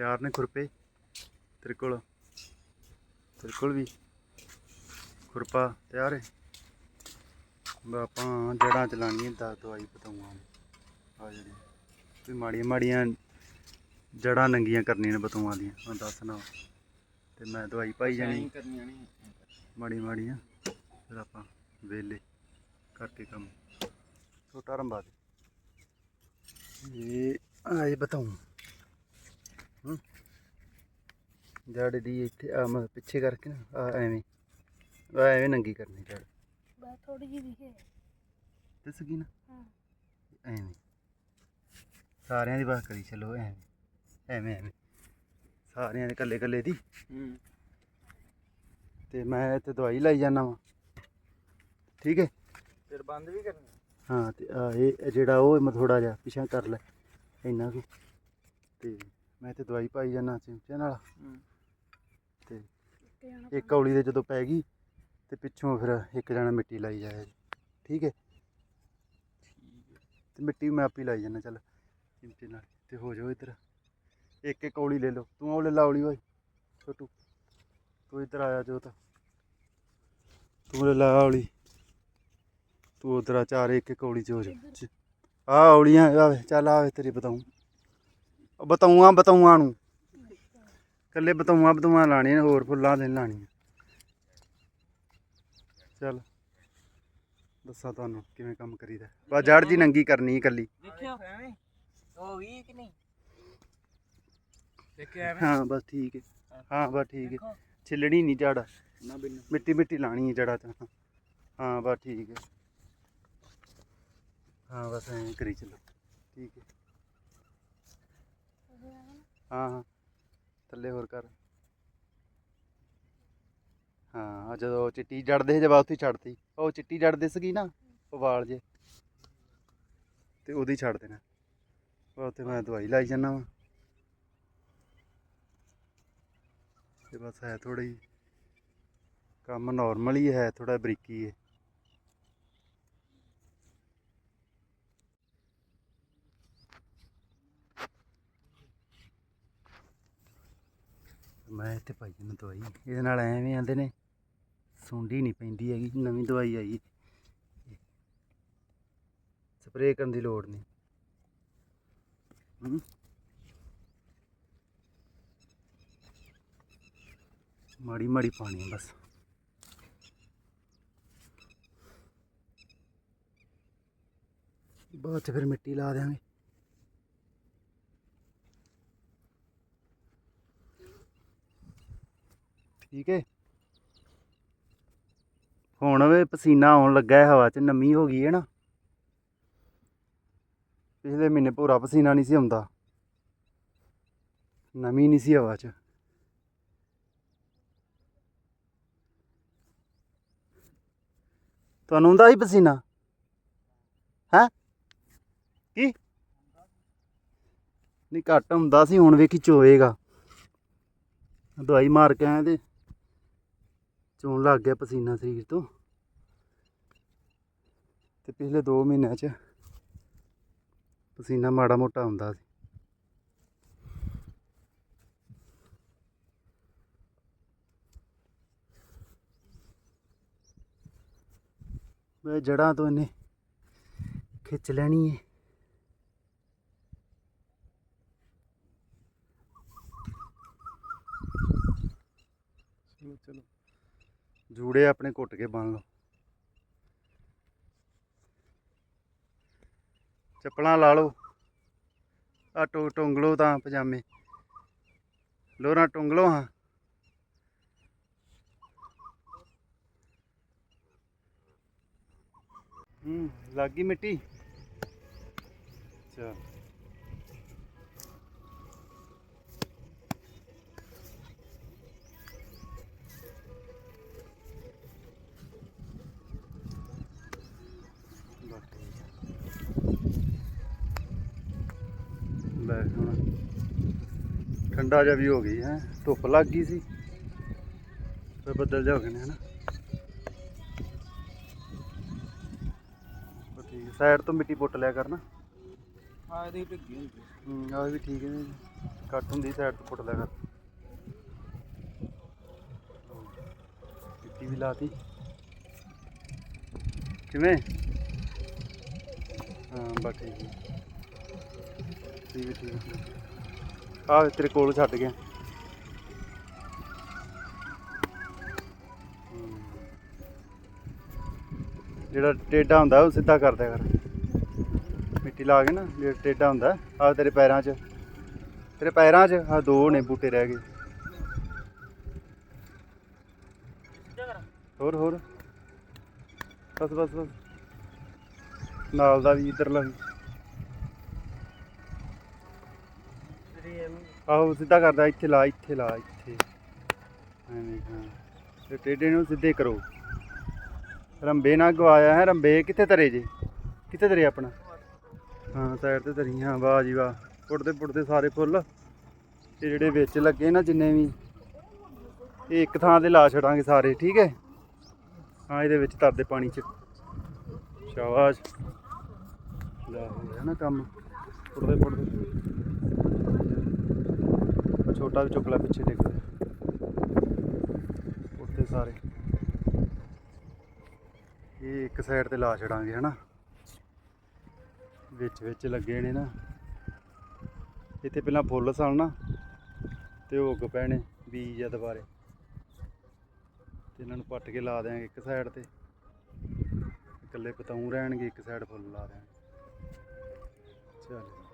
ਤਿਆਰ ਨੇ ਖੁਰਪੇ। ਤੇਰੇ ਕੋਲ ਤੇਰੇ ਕੋਲ ਵੀ ਖੁਰਪਾ ਤਿਆਰ ਹੈ। ਆਪਾਂ ਜੜਾਂ ਚ ਲਾਉਣੀਆਂ ਦਾ ਦਵਾਈ ਬਤਾਉਂਗਾ ਆ ਜਿਹੜੀ ਵੀ ਮਾੜੀਆਂ ਮਾੜੀਆਂ ਜੜਾਂ ਨੰਗੀਆਂ ਕਰਨੀਆਂ ਨੇ ਬਤੂਆਂ ਦੀਆਂ ਹੁਣ ਦੱਸਣਾ ਤੇ ਮੈਂ ਦਵਾਈ ਪਾਈ ਜਾਣੀ। ਮਾੜੀ ਮਾੜੀਆਂ ਫਿਰ ਆਪਾਂ ਵੇਲੇ ਕਰਕੇ ਕੰਮ। ਛੋਟਾ ਰੰਬਾ ਦੇ। ਇਹ ਆਏ ਬਤਾਉਂ। ਜੜ ਦੀ ਇੱਥੇ ਆ ਮੈਂ ਪਿੱਛੇ ਕਰਕੇ ਨਾ ਆ ਐਵੇਂ ਆ ਐਵੇਂ ਨੰਗੀ ਕਰਨੀ ਜੜ ਬਸ ਥੋੜੀ ਜਿਹੀ ਦਿਖੇ। ਦਿਸ ਗਈ ਨਾ? ਹਾਂ। ਐਵੇਂ। ਸਾਰਿਆਂ ਦੀ ਬਾਤ ਕਰੀ ਚਲੋ ਐਵੇਂ ਐਵੇਂ ਐਵੇਂ। ਸਾਰਿਆਂ ਦੇ ਕੱਲੇ ਕੱਲੇ ਦੀ। ਹੂੰ। ਤੇ ਮੈਂ ਇੱਥੇ ਦਵਾਈ ਲਾਈ ਜਾਣਾ ਵਾ। ਠੀਕ ਹੈ? ਫਿਰ ਬੰਦ ਵੀ ਕਰਨੀ ਹਾਂ ਤੇ ਇਹ ਇਹ ਜਿਹੜਾ ਉਹ ਮੈਂ ਥੋੜਾ ਜਿਹਾ ਪਿਛਾਂ ਕਰ ਲੈ ਇੰਨਾ ਕੁ। ਤੇ ਮੈਂ ਤੇ ਦਵਾਈ ਪਾਈ ਜਾਣਾ ਚਿਮਚੇ ਨਾਲ। ਤੇ ਤੇ ਇੱਕ ਕੌਲੀ ਦੇ ਜਦੋਂ ਪੈ ਗਈ ਤੇ ਪਿੱਛੋਂ ਫਿਰ ਇੱਕ ਜਣਾ ਮਿੱਟੀ ਲਾਈ ਜਾਏ ਠੀਕ ਹੈ? ਤੇ ਮਿੱਟੀ ਮੈਂ ਆਪੇ ਲਾਈ ਜਾਣਾ ਚੱਲ ਚਿਮਟੇ ਨਾਲ। ਤੇ ਹੋ ਜਾਓ ਇੱਧਰ। ਇੱਕ ਇੱਕ ਕੌਲੀ ਲੈ ਲਓ। ਤੂੰ ਉਹ ਲੈ ਲਾ ਔਲੀ ਓਏ ਛੋਟੂ। ਤੂੰ ਇੱਧਰ ਆਇਆ ਜੋਤ। ਤੂੰ ਲੈ ਲਾ ਔਲੀ ਤੂੰ ਉਧਰ ਆ ਚਾਰ ਇੱਕ ਇੱਕ ਕੌਲੀ ਚ ਹੋ ਜਾ। ਆ ਔਲੀਆਂ ਆਵੇ ਚੱਲ ਆਵੇ ਤੇਰੀ ਬਤਾਉਂ ਉਹ ਬਤਾਉਂਆਂ ਬਤਾਉਂਆਂ ਨੂੰ। ਕੱਲੇ ਬਤਾਉਂਆਂ ਬਤਾਉਂਆਂ ਲਾਣੀਆਂ ਨੇ, ਹੋਰ ਫੁੱਲਾਂ ਦੇ ਲਾਣੀਆਂ। ਚੱਲ ਦੱਸਾਂ ਤੁਹਾਨੂੰ ਕਿਵੇਂ ਕੰਮ ਕਰੀਦਾ। ਬਸ ਜੜ ਜੀ ਨੰਗੀ ਕਰਨੀ ਹੈ ਕੱਲੀ ਦੇਖਿਓ ਐਵੇਂ। ਹੋ ਗਈ ਕਿ ਨਹੀਂ? ਦੇਖਿਓ ਐਵੇਂ। ਹਾਂ ਬਸ ਠੀਕ ਹੈ ਹਾਂ ਬਸ ਠੀਕ ਹੈ ਛਿੱਲਣੀ ਨਹੀਂ ਜੜ। ਮਿੱਟੀ ਮਿੱਟੀ ਲਾਣੀ ਹੈ ਜੜਾ ਤਾਂ ਹਾਂ ਬਸ ਠੀਕ ਹੈ ਹਾਂ ਬਸ ਐਂ ਕਰੀ ਚੱਲੋ। ਠੀਕ ਹੈ ਹਾਂ ਹਾਂ। ਥੱਲੇ ਹੋਰ ਕਰ। ਹਾਂ, ਆਹ ਜਦੋਂ ਉਹ ਚਿੱਟੀ ਜੜਦੇ ਸੀ ਜਦ ਉੱਥੇ ਛੱਡਤੀ। ਉਹ ਚਿੱਟੀ ਜੜਦੇ ਸੀਗੀ ਨਾ ਉਹ ਵਾਲ ਜੇ। ਤੇ ਉਹਦੀ ਛੱਡ ਦੇਣਾ। ਉੱਥੇ ਮੈਂ ਦਵਾਈ ਲਾਈ ਜਾਂਦਾ ਵਾਂ। ਤੇ ਬਸ ਹੈ ਥੋੜਾ ਹੀ ਕੰਮ ਨਾਰਮਲ ਹੀ ਹੈ ਥੋੜਾ ਬਰੀਕੀ ਹੈ। ਮੈਂ ਇੱਥੇ ਪਾਈ ਜਾਂਦਾ ਦਵਾਈ। ਇਹਦੇ ਨਾਲ ਐਵੇਂ ਆਂਦੇ ਨੇ, ਸੁੰਡੀ ਨਹੀਂ ਪੈਂਦੀ ਹੈਗੀ, ਨਵੀਂ ਦਵਾਈ ਆਈ। ਸਪਰੇਅ ਕਰਨ ਦੀ ਲੋੜ ਨਹੀਂ ਮਾੜੀ ਮਾੜੀ ਪਾਣੀ ਹੈ ਬਸ। ਬਾਅਦ ਚ ਫਿਰ ਮਿੱਟੀ ਲਾ ਦਿਆਂਗੇ। ਠੀਕ ਹੈ ਹੁਣ ਵੇ ਪਸੀਨਾ ਆਉਣ ਲੱਗਾ ਹੈ ਹਵਾ 'ਚ ਨਮੀ ਹੋ ਗਈ ਹੈ ਨਾ। ਪਿਛਲੇ ਮਹੀਨੇ ਪੂਰਾ ਪਸੀਨਾ ਨਹੀਂ ਸੀ ਆਉਂਦਾ। ਨਮੀ ਨਹੀਂ ਸੀ ਹਵਾ 'ਚ। ਤੁਹਾਨੂੰ ਹੁੰਦਾ ਸੀ ਪਸੀਨਾ? ਹੈ? ਕੀ? ਨਹੀਂ, ਘੱਟ ਹੁੰਦਾ ਸੀ, ਹੁਣ ਵੇਖੀ ਚੋਏਗਾ ਦਵਾਈ ਮਾਰ ਕੇ ਆਏ ਤੇ ਚੋਣ ਲੱਗ ਗਿਆ ਪਸੀਨਾ ਸਰੀਰ ਤੋਂ। ਤੇ ਪਿਛਲੇ 2 ਮਹੀਨਿਆਂ 'ਚ ਪਸੀਨਾ ਮਾੜਾ ਮੋਟਾ ਹੁੰਦਾ ਸੀ। ਵੇ ਜੜਾਂ ਤੋਂ ਇਹਨੇ ਖਿੱਚ ਲੈਣੀ ਹੈ ਚਲੋ ਚਲੋ। ਜੂੜੇ ਆਪਣੇ ਘੁੱਟ ਕੇ ਬੰਨ ਲਓ। ਚੱਪਲਾਂ ਲਾ ਲਓ। ਆ ਟੋ ਟੁੰਗ ਤਾਂ ਪਜਾਮੇ। ਲੋਰਾਂ ਟੁੰਗ ਹਾਂ। ਹੂੰ, ਲੱਗ ਮਿੱਟੀ? ਚਲ। ਲੈ ਹੁਣ ਠੰਡਾ ਜਿਹਾ ਵੀ ਹੋ ਗਈ ਹੈ। ਧੁੱਪ ਲੱਗ ਗਈ ਸੀ। ਤੇ ਬੱਦਲ ਜਿਹਾ ਹੋ ਗਏ ਨੇ ਹਨਾ। ਠੀਕ ਸਾਈਡ ਤੋਂ ਮਿੱਟੀ ਪੁੱਟ ਲਿਆ ਕਰਨਾ। ਹਾਂ ਇਹਦੀ ਢਿੱਗੀ ਹੁੰਦੀ ਹੂੰ ਆ ਵੀ ਠੀਕ ਹੈ ਕੱਟ ਹੁੰਦੀ ਸਾਈਡ ਤੋਂ ਪੁੱਟ ਲਿਆ ਕਰ। ਮਿੱਟੀ ਵੀ ਲਾਤੀ। ਕਿਵੇਂ? ਹਾਂ ਬਸ ਠੀਕ ਹੈ। ਠੀਕ ਹੈ ਠੀਕ ਹੈ, ਆ ਤੇਰੇ ਕੋਲ ਛੱਡ ਗਿਆ। ਜਿਹੜਾ ਟੇਢਾ ਹੁੰਦਾ ਉਹ ਸਿੱਧਾ ਕਰ ਦਿਆ ਕਰ। ਮਿੱਟੀ ਲਾ ਕੇ ਨਾ ਜਿਹੜਾ ਟੇਢਾ ਹੁੰਦਾ ਆ ਤੇਰੇ ਪੈਰਾਂ 'ਚ। ਤੇਰੇ ਪੈਰਾਂ 'ਚ ਆ ਦੋ ਨੇ ਬੂਟੇ ਰਹਿ ਗਏ। ਹੋਰ ਹੋਰ। ਬਸ ਬਸ ਬਸ। ਨਾਲ ਦਾ ਵੀ ਇਧਰਲਾ ਵੀ। ਆਹੋ, ਸਿੱਧਾ ਕਰਦਾ, ਇੱਥੇ ਲਾ ਇੱਥੇ ਲਾ, ਇੱਥੇ। ਐਵੇਂ ਹਾਂ। ਤੇ ਟੇਢੇ ਨੂੰ ਸਿੱਧੇ ਕਰੋ। ਰੰਬੇ ਨਾਲ ਗਵਾਇਆ ਹੈ, ਰੰਬੇ ਕਿੱਥੇ ਧਰੇ ਜੇ? ਕਿੱਥੇ ਧਰੇ ਆਪਣਾ? ਹਾਂ, ਸਾਈਡ ਤੇ ਧਰੀ ਵਾਹ ਜੀ ਵਾਹ। ਪੁੱਟਦੇ ਪੁੱਟਦੇ ਸਾਰੇ ਫੁੱਲ। ਇਹ ਜਿਹੜੇ ਵਿੱਚ ਲੱਗੇ ਨਾ ਜਿੰਨੇ ਵੀ, ਇਹ ਇੱਕ ਥਾਂ ਤੇ ਲਾ ਛੜਾਂਗੇ ਸਾਰੇ, ਠੀਕ ਹੈ? ਹਾਂ, ਇਹਦੇ ਵਿੱਚ ਤਰਦੇ ਪਾਣੀ ਚ। ਸ਼ਾਬਾਸ਼। ਲੈ, ਹੋ ਨਾ ਕੰਮ। ਪੁੱਟਦੇ ਪੁੱਟਦੇ। ਉਹ ਛੋਟਾ ਵੀ ਚੁੱਕ ਲੈ ਪਿੱਛੇ ਦੇਖ ਪੁੱਟਦੇ ਸਾਰੇ। ਇਹ ਇੱਕ ਸਾਈਡ ਤੇ ਲਾ ਛੜਾਂਗੇ ਹਨਾ? ਵਿੱਚ ਵਿੱਚ ਲੱਗੇ ਨੇ ਨਾ। ਇੱਥੇ ਪਹਿਲਾਂ ਫੁੱਲ ਸਨ ਨਾ, ਤੇ ਉਹ ਉੱਗ ਪੈਣੇ ਬੀਜ ਆ ਦੁਬਾਰੇ। ਤੇ ਇਹਨਾਂ ਨੂੰ ਪੱਟ ਕੇ ਲਾ ਦਿਆਂਗੇ ਇੱਕ ਸਾਈਡ ਤੇ। ਇਕੱਲੇ ਪਤਾਉ ਰਹਿਣਗੇ, ਇੱਕ ਸਾਈਡ ਫੁੱਲ ਲਾ ਦਿਆਂਗੇ। ਚਲ।